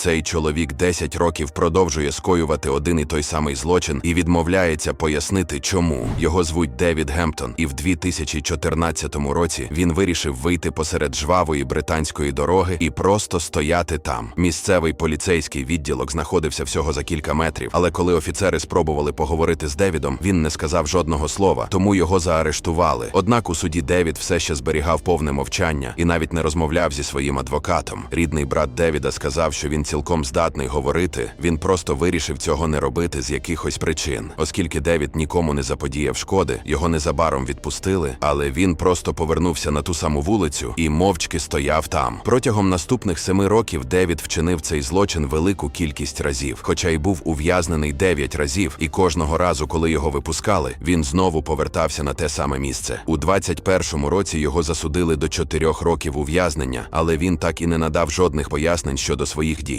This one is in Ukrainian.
Цей чоловік 10 років продовжує скоювати один і той самий злочин і відмовляється пояснити, чому його звуть Девід Гемптон, і в 2014 році він вирішив вийти посеред жвавої британської дороги і просто стояти там. Місцевий поліцейський відділок знаходився всього за кілька метрів, але коли офіцери спробували поговорити з Девідом, він не сказав жодного слова, тому його заарештували. Однак у суді Девід все ще зберігав повне мовчання і навіть не розмовляв зі своїм адвокатом. Рідний брат Девіда сказав, що він цілком здатний говорити. Він просто вирішив цього не робити з якихось причин, оскільки Девід нікому не заподіяв шкоди, його незабаром відпустили, але він просто повернувся на ту саму вулицю і мовчки стояв там. Протягом наступних семи років Девід вчинив цей злочин велику кількість разів, хоча й був ув'язнений дев'ять разів, і кожного разу, коли його випускали, він знову повертався на те саме місце. У 21-му році його засудили до чотирьох років ув'язнення, але він так і не надав жодних пояснень щодо своїх дій.